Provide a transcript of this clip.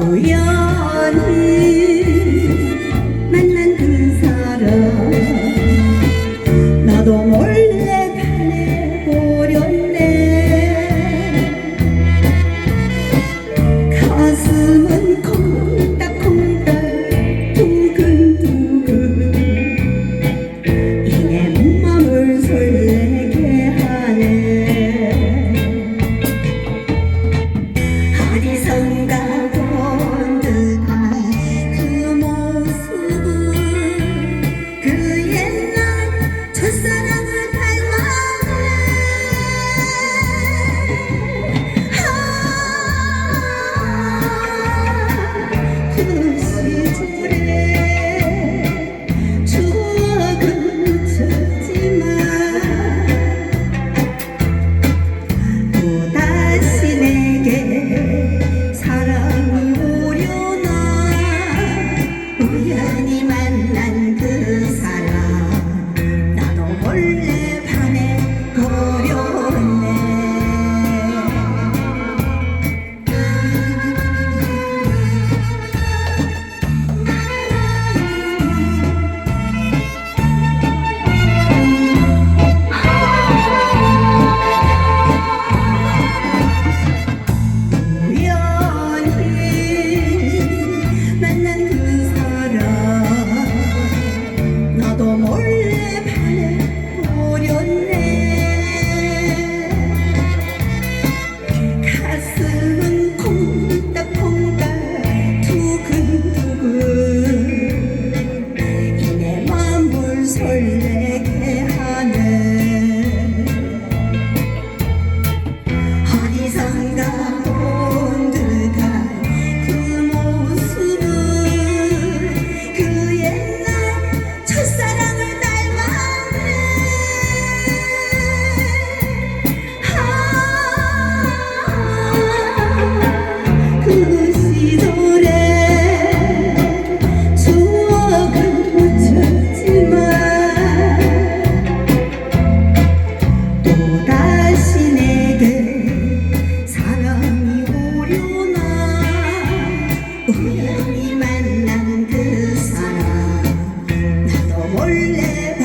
Oh, yeah. 신 에게 사랑이 오려나? 우연히 만난 그 사람 나도 몰래